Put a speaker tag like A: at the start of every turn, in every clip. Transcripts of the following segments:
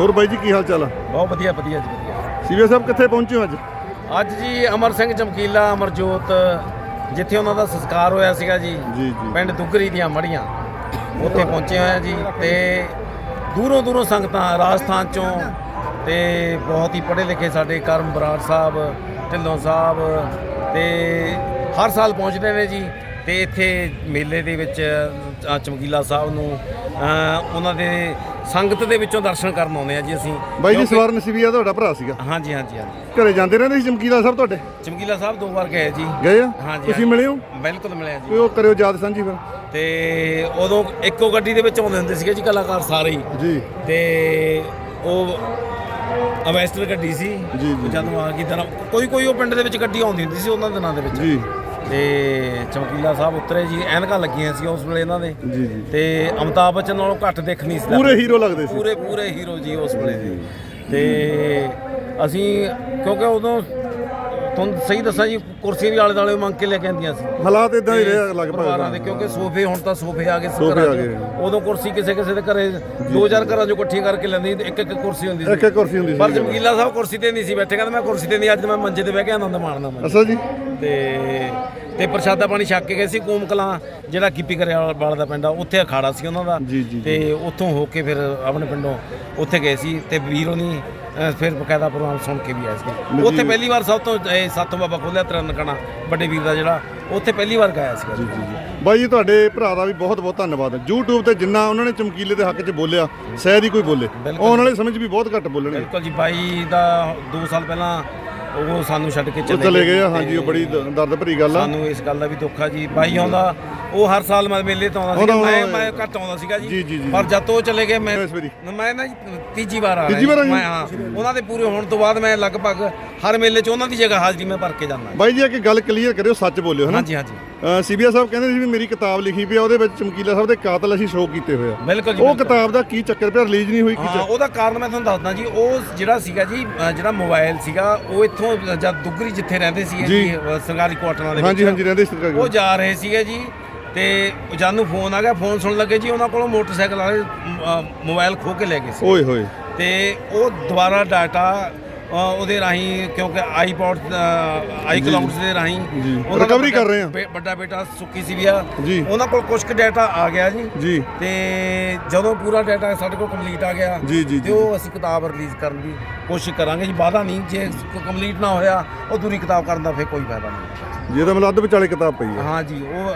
A: ਹੋਰ ਬਾਈ ਜੀ ਕੀ ਹਾਲ ਚਾਲ ਆ?
B: ਬਹੁਤ ਵਧੀਆ ਵਧੀਆ ਜੀ ਵਧੀਆ।
A: ਸਾਹਿਬ ਕਿੱਥੇ ਪਹੁੰਚੇ ਹੋ ਅੱਜ?
B: ਅੱਜ ਜੀ ਅਮਰ ਸਿੰਘ ਚਮਕੀਲਾ ਅਮਰਜੋਤ ਜਿੱਥੇ ਉਹਨਾਂ ਦਾ ਸੰਸਕਾਰ ਹੋਇਆ ਸੀਗਾ ਜੀ।
A: ਜੀ ਜੀ।
B: ਪਿੰਡ ਦੁੱਗਰੀ ਦੀਆਂ ਮੜੀਆਂ ਉੱਥੇ ਪਹੁੰਚੇ ਹੋਏ ਆ ਜੀ ਤੇ ਦੂਰੋਂ ਦੂਰੋਂ ਸੰਗਤਾਂ ਰਾਜਸਥਾਨ ਚੋਂ ਤੇ ਬਹੁਤ ਹੀ ਪੜ੍ਹੇ ਲਿਖੇ ਸਾਡੇ ਕਰਮ ਬਰਾੜ ਸਾਹਿਬ ਢਿੱਲੋਂ ਸਾਹਿਬ ਤੇ ਹਰ ਸਾਲ ਪਹੁੰਚਦੇ ਨੇ ਜੀ। ਤੇ ਇੱਥੇ ਮੇਲੇ ਦੇ ਵਿੱਚ ਅ, ਚਮਕੀਲਾ ਸਾਹਿਬ ਨੂੰ ਅ, ਉਹਨਾਂ ਦੇ ਸੰਗਤ ਦੇ ਵਿੱਚੋਂ ਦਰਸ਼ਨ ਕਰਨ ਆਉਂਦੇ ਆ ਜੀ ਅਸੀਂ।
A: ਬਾਈ ਜੀ ਸਵਰਨ ਸੀਵੀਆ ਤੁਹਾਡਾ ਭਰਾ ਸੀਗਾ।
B: ਹਾਂਜੀ ਹਾਂਜੀ ਹਾਂਜੀ।
A: ਘਰੇ ਜਾਂਦੇ ਰਹਿੰਦੇ ਸੀ ਚਮਕੀਲਾ ਸਾਹਿਬ ਤੁਹਾਡੇ?
B: ਚਮਕੀਲਾ ਸਾਹਿਬ ਦੋ ਵਾਰ ਗਏ ਜੀ।
A: ਗਏ ਆ?
B: ਹਾਂਜੀ,
A: ਤੁਸੀਂ। ਮਿਲੇ ਹੋ?
B: ਬਿਲਕੁਲ ਮਿਲਿਆ ਜੀ।
A: ਕੋਈ ਉਹ ਕਰਿਓ ਯਾਦ ਸਾਂਝੀ ਫਿਰ।
B: ਤੇ ਉਦੋਂ ਇੱਕੋ ਗੱਡੀ ਦੇ ਵਿੱਚ ਆਉਂਦੇ ਹੁੰਦੇ ਸੀਗੇ ਜੀ ਕਲਾਕਾਰ ਸਾਰੇ ਹੀ।
A: ਜੀ।
B: ਤੇ ਉਹ ਅਵੈਸਟਰ ਗੱਡੀ ਸੀ।
A: ਜੀ, ਜੀ।
B: ਜਦੋਂ ਆ ਗਈ ਦਿਨ ਕੋਈ ਕੋਈ ਉਹ ਪਿੰਡ ਦੇ ਵਿੱਚ ਗੱਡੀ ਆਉਂਦੀ ਹੁੰਦੀ ਸੀ ਉਹਨਾਂ ਦਿਨਾਂ ਦੇ ਵਿੱਚ।
A: ਜੀ।
B: ਤੇ ਚਮਕੀਲਾ ਸਾਹਿਬ ਉਤਰੇ ਜੀ ਐਨਕਾਂ ਲੱਗੀਆਂ ਸੀ ਉਸ ਵੇਲੇ ਇਹਨਾਂ ਦੇ।
A: ਜੀ ਜੀ।
B: ਤੇ ਅਮਤਾਬ ਬੱਚਨ ਨਾਲੋਂ ਘੱਟ ਦੇਖ ਨਹੀਂ ਸੀ
A: ਪੂਰੇ ਹੀਰੋ ਲੱਗਦੇ ਸੀ।
B: ਪੂਰੇ ਪੂਰੇ ਹੀਰੋ ਜੀ ਉਸ ਵੇਲੇ ਦੇ। ਤੇ ਅਸੀਂ ਕਿਉਂਕਿ ਉਦੋਂ ਤੁਹਾਨੂੰ ਸਹੀ ਦੱਸਾਂ ਜੀ ਕੁਰਸੀਆਂ ਵੀ ਆਲੇ ਦਾਲੇ ਮੰਗ ਕੇ ਲੈ ਕੇ ਆਂਦੀਆਂ ਸੀ।
A: ਹਾਲਾਤ ਇਦਾਂ ਹੀ ਰਹੇ
B: ਪਰਿਵਾਰਾਂ ਦੇ
A: ਲਗਭਗ
B: ਕਿਉਂਕਿ ਸੋਫੇ ਹੁਣ ਤਾਂ ਸੋਫੇ ਆ ਗਏ
A: ਸੋਫੇ
B: ਘਰਾਂ
A: ਆ
B: 'ਚ।
A: ਗਏ।
B: ਉਦੋਂ ਕੁਰਸੀ ਕਿਸੇ ਕਿਸੇ ਦੇ ਘਰੇ ਦੋ ਚਾਰ ਘਰਾਂ ਚੋਂ ਇਕੱਠੀਆਂ ਕਰਕੇ ਲੈਂਦੀ ਇੱਕ ਇੱਕ ਕੁਰਸੀ ਹੁੰਦੀ
A: ਇੱਕ
B: ਸੀ।
A: ਇੱਕ ਕੁਰਸੀ ਹੁੰਦੀ
B: ਪਰ
A: ਸੀ
B: ਜਮਕੀਲਾ ਸਾਹਿਬ ਕੁਰਸੀ ਤੇ ਨਹੀਂ ਸੀ ਬੈਠੇ ਕਹਿੰਦੇ ਮੈਂ ਕੁਰਸੀ ਤੇ ਨਹੀਂ ਅੱਜ ਮੈਂ ਮੰਜੇ ਤੇ ਬਹਿ ਕੇ ਆਨੰਦ ਮਾਣਨਾ ਮੈਂ
A: ਅੱਛਾ ਜੀ।
B: ਤੇ। ਤੇ ਪ੍ਰਸ਼ਾਦਾ ਪਾਣੀ ਛੱਕ ਕੇ ਗਏ ਸੀ ਕੂਮ ਕਲਾਂ ਜਿਹੜਾ ਕੀਪੀ ਕਰਿਆ ਵਾਲਾ ਦਾ ਪਿੰਡ ਆ ਉੱਥੇ ਅਖਾੜਾ ਸੀ ਉਹਨਾਂ ਦਾ।
A: ਜੀ, ਜੀ,
B: ਤੇ ਉੱਥੋਂ ਹੋ ਕੇ ਫਿਰ ਆਪਣੇ ਪਿੰਡੋਂ ਉੱਥੇ ਗਏ ਸੀ ਤੇ ਵੀਰ ਹੋਣੀ ਅ, ਫਿਰ ਬਕਾਇਦਾ ਪ੍ਰੋਗਰਾਮ ਸੁਣ ਕੇ ਵੀ ਆਏ ਸੀ। ਉੱਥੇ ਪਹਿਲੀ ਵਾਰ ਸਭ ਤੋਂ ਇਹ ਸੱਤ ਬਾਬਾ ਖੋਲਿਆ ਤਰਨਕਣਾ ਵੱਡੇ ਵੀਰ ਦਾ ਜਿਹੜਾ ਉੱਥੇ ਪਹਿਲੀ ਵਾਰ ਗਾਇਆ ਸੀ
A: ਜੀ ਬਾਈ ਜੀ ਤੁਹਾਡੇ ਭਰਾ ਦਾ ਵੀ ਬਹੁਤ ਬਹੁਤ ਧੰਨਵਾਦ। YouTube ਤੇ ਜਿੰਨਾ ਉਹਨਾਂ ਨੇ ਚਮਕੀਲੇ ਦੇ ਹੱਕ 'ਚ ਬੋਲਿਆ ਸ਼ਾਇਦ ਹੀ ਕੋਈ ਬੋਲੇ। ਆਉਣ ਵਾਲੇ ਸਮੇਂ 'ਚ ਵੀ ਬਹੁਤ ਘੱਟ ਬੋਲਣਗੇ।
B: ਬਿਲਕੁਲ ਜੀ ਬਾਈ ਦਾ 2 ਸਾਲ ਪਹਿਲਾਂ ਉਹ ਸਾਨੂੰ ਛੱਡ ਕੇ
A: ਉਹ
B: ਚਲੇ
A: ਚਲੇ ਗਏ ਆ। ਹਾਂਜੀ ਉਹ ਬੜੀ ਦ- ਦਰਦ ਭਰੀ ਗੱਲ ਆ।
B: ਸਾਨੂੰ ਇਸ ਗੱਲ ਦਾ ਵੀ ਦੁੱਖ ਆ ਜੀ। ਬਾਈ ਆਉਂਦਾ ਉਹ ਹਰ ਸਾਲ ਮੈਂ ਮੇਲੇ ਤੋਂ ਆਉਂਦਾ
A: ਆਉਂਦਾ,
B: ਸੀਗਾ ਮੈਂ
A: ਆਉਂਦਾ।
B: ਮੈਂ ਘੱਟ ਆਉਂਦਾ ਸੀਗਾ
A: ਜੀ,
B: ਜੀ
A: ਜੀ, ਜੀ।
B: ਪਰ ਜਦ ਤੋਂ ਉਹ ਚਲੇ ਗਏ ਮੈਂ
A: ਇਸ ਵਾਰੀ।
B: ਮੈਂ ਨਾ ਜੀ ਤੀਜੀ ਵਾਰ ਆ ਰਿਹਾ
A: ਤੀਜੀ ਵਾਰ ਆ
B: ਜੀ।
A: ਜੀ?
B: ਮੈਂ ਹਾਂ। ਉਹਨਾਂ ਦੇ ਪੂਰੇ ਹੋਣ ਤੋਂ ਬਾਅਦ ਮੈਂ ਲਗਭਗ ਹਰ ਮੇਲੇ 'ਚ ਉਹਨਾਂ ਦੀ ਜਗ੍ਹਾ ਹਾਜ਼ਰੀ ਮੈਂ ਭਰ ਕੇ ਜਾਂਦਾ।
A: ਬਾਈ ਜੀ ਇੱਕ ਗੱਲ ਕਲੀਅਰ ਕਰਿਓ ਸੱਚ ਬੋਲਿਓ ਹਨਾ
B: ਹਾਂਜੀ ਹਾਂਜੀ।
A: ਸੀਬੀਆ ਸਾਹਿਬ ਕਹਿੰਦੇ ਸੀ ਵੀ ਮੇਰੀ ਕਿਤਾਬ ਲਿਖੀ ਪਈ ਆ ਉਹਦੇ ਵਿੱਚ ਚਮਕੀਲਾ ਸਾਹਿਬ ਦੇ ਕਾਤਲ ਅਸੀਂ ਸ਼ੋਅ ਕੀਤੇ ਹੋਏ ਆ।
B: ਬਿਲਕੁਲ ਜੀ
A: ਉਹ
B: ਬਿਲਕੁਲ।
A: ਕਿਤਾਬ ਦਾ ਕੀ ਚੱਕਰ ਪਿਆ ਰਿਲੀਜ਼ ਨਹੀਂ ਹੋਈ ਕੀ
B: ਹਾਂ
A: ਚੱਕਰ?
B: ਉਹਦਾ ਕਾਰਨ ਮੈਂ ਤੁਹਾਨੂੰ ਦੱਸਦਾ ਜੀ ਉਹ ਜਿਹੜਾ ਸੀਗਾ ਜੀ ਅ, ਜਿਹੜਾ ਮੋਬਾਈਲ ਸੀਗਾ ਉਹ ਇੱਥੋਂ ਜਦ ਦੁੱਗਰੀ ਜਿੱਥੇ ਰਹਿੰਦੇ ਸੀਗੇ
A: ਜੀ।
B: ਜੀ ਅ, ਸਰਕਾਰੀ ਕੁਆਟਰਾਂ ਦੇ
A: ਹਾਂਜੀ ਹਾਂਜੀ ਰਹਿੰਦੇ ਸੀ
B: ਉਹ ਜਾ ਰਹੇ ਸੀਗੇ ਜੀ ਤੇ ਜਦ ਨੂੰ ਫੋਨ ਆ ਗਿਆ ਫੋਨ ਸੁਣਨ ਲੱਗੇ ਜੀ ਉਹਨਾਂ ਕੋਲੋਂ ਮੋਟਰਸਾਈਕਲ ਵਾਲੇ ਅ, ਮੋਬਾਈਲ ਖੋ ਕੇ ਲੈ ਗਏ ਸੀ।
A: ਓਏ ਹੋਏ।
B: ਤੇ ਉਹ ਦੁਬਾਰਾ ਡਾਟਾ ਉਹਦੇ ਰਾਹੀਂ ਕਿਉਂਕਿ ਆਈਪੋਡ ਆਈ ਦੇ ਰਾਹੀਂ
A: Recovery ਕਰ ਰਹੇ ਆ।
B: ਵੱਡਾ ਬੇਟਾ ਸੁੱਕੀ ਸੀ ਵੀ ਆ। ਉਹਨਾਂ ਕੋਲ ਕੁਝ ਕੁ ਡਾਟਾ ਆ ਗਿਆ ਜੀ।
A: ਜੀ।
B: ਤੇ ਜਦੋਂ ਪੂਰਾ ਡਾਟਾ ਸਾਡੇ ਕੋਲ ਕੰਪਲੀਟ ਆ ਗਿਆ ਤੇ। ਉਹ ਅਸੀਂ ਕਿਤਾਬ ਰਿਲੀਜ਼ ਕਰਨ ਦੀ ਕੋਸ਼ਿਸ਼ ਕਰਾਂਗੇ ਜੀ। ਵਾਦਾ ਨਹੀਂ ਜੇ ਕੰਪਲੀਟ ਨਾ ਹੋਇਆ ਉਹ ਦੂਰੀ ਕਿਤਾਬ ਕਰਨ ਦਾ ਫਿਰ ਕੋਈ ਫਾਇਦਾ ਨਹੀਂ।
A: ਜੇ ਤਾਂ ਮਤਲਬ ਅੱਧ ਵਿਚਾਲੇ ਕਿਤਾਬ ਪਈ ਆ।
B: ਹਾਂ ਜੀ ਉਹ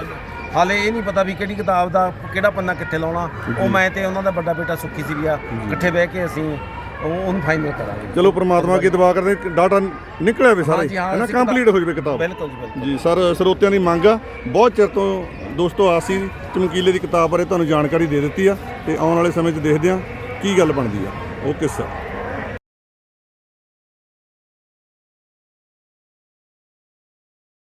B: ਹਾਲੇ ਇਹ ਨਹੀਂ ਪਤਾ ਵੀ ਕਿਹੜੀ ਕਿਤਾਬ ਦਾ ਕਿਹੜਾ ਪੰਨਾ ਕਿੱਥੇ ਲਾਉਣਾ। ਉਹ ਮੈਂ ਤੇ ਉਹਨਾਂ ਦਾ ਵੱਡਾ ਬੇਟਾ ਸੁੱਖੀ ਸੀ ਵੀ ਆ। ਇਕੱਠੇ ਬਹਿ ਕੇ ਅਸੀਂ ਉਹ ਉਹਨੂੰ ਫਾਈਨਲ ਕਰਾਂਗੇ।
A: ਚਲੋ ਪ੍ਰਮਾਤਮਾ ਅੱਗੇ ਦੁਆ ਕਰਦੇ ਡਾਟਾ ਨਿਕਲਿਆ ਵੀ ਸਾਰਾ
B: ਹਾਂਜੀ, ਹਾਂ,
A: ਹੈ ਨਾ?
B: ਅਸੀਂ
A: ਕੰਪਲੀਟ ਹੋ ਜਵੇ ਕਿਤਾਬ।
B: ਬਿਲਕੁਲ ਜੀ ਬਿਲਕੁਲ।
A: ਜੀ ਸਰ ਸਰੋਤਿਆਂ ਦੀ ਮੰਗ ਆ। ਬਹੁਤ ਚਿਰ ਤੋਂ ਦੋਸਤੋ ਆਸੀ ਚਮਕੀਲੇ ਦੀ ਕਿਤਾਬ ਬਾਰੇ ਤੁਹਾਨੂੰ ਜਾਣਕਾਰੀ ਦੇ ਦਿੱਤੀ ਆ ਤੇ ਆਉਣ ਵਾਲੇ ਸਮੇਂ 'ਚ ਦੇਖਦੇ ਆ ਕੀ ਗੱਲ ਬਣਦੀ ਆ। Okay sir.